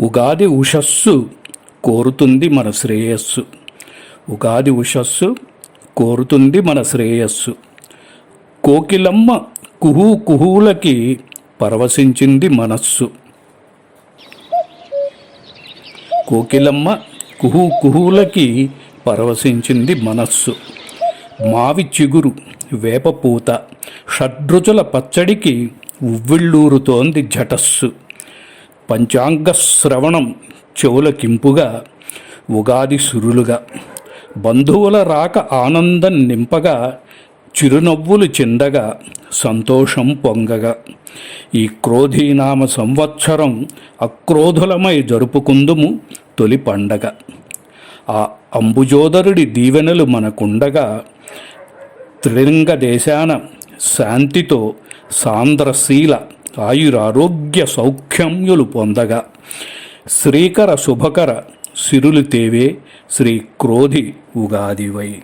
ఉగాది ఉషస్సు కోరుతుంది మన శ్రేయస్సు. ఉగాది ఉషస్సు కోరుతుంది మన శ్రేయస్సు. కోకిలమ్మ కుహూ కుహూలకి పరవశించింది మనస్సు. కోకిలమ్మ కుహూ కుహూలకి పరవశించింది మనస్సు. మావి చిగురు వేపపూత షడ్రుచుల పచ్చడికి ఉవ్విళ్ళూరుతోంది జటస్సు. పంచాంగ శ్రవణం చెవులకింపుగా ఉగాది సురులుగా బంధువుల రాక ఆనందం నింపగా చిరునవ్వులు చిందగా సంతోషం పొంగగా. ఈ క్రోధీనామ సంవత్సరం అక్రోధులమై జరుపుకుందుము తొలి పండగ. ఆ అంబుజోదరుడి దీవెనలు మనకుండగా త్రిలింగ దేశాన శాంతితో సాంద్రశీల ఆయురారోగ్య సౌఖ్యములు పొందగా. శ్రీకర శుభకర సిరులు తేవే శ్రీ క్రోధి ఉగాదివై.